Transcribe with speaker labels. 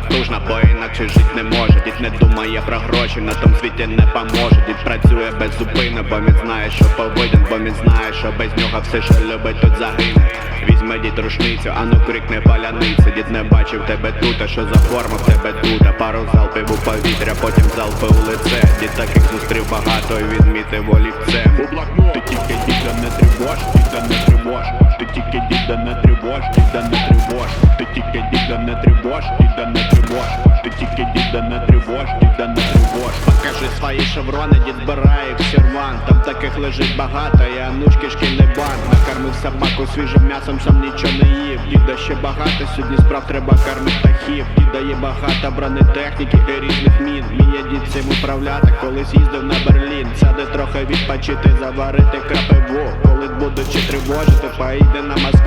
Speaker 1: потужна, бо інакше жить не може. Дід не думає про гроші, на тому світі не поможе. Дід працює без зупини, бо він знає, що повинен, бо він знає, що без нього все, що любить, тут загине. Візьме дід рушницю, а ну крикне паляниця. Дід не бачив тебе тут, а що за форма в тебе тут? А Пару залпів у повітря, потім залпи у лице. Дід таких зустрів багато і відмітив олівцем.
Speaker 2: Ти тільки діда не тривож, діда не тривож Ти тільки діда не тривож, діда не тривож діда не тривож, діда не тривож. Ти тільки діда не тривож, діда не тривож.
Speaker 1: Покажи свої шеврони, дід збирає в серван. Там таких лежить багато, і анучки шкільний банк Накормив собаку свіжим м'ясом, сам нічого не їв. Діда ще багато, сьогодні справ треба кормити птахів Діда є багато бронетехніки і різних мін. Вміє дід цим управляти, колись їздив на Берлін. Сяде трохи відпочити, заварити крапиву. Коли будучи тривожити, поїде на Москву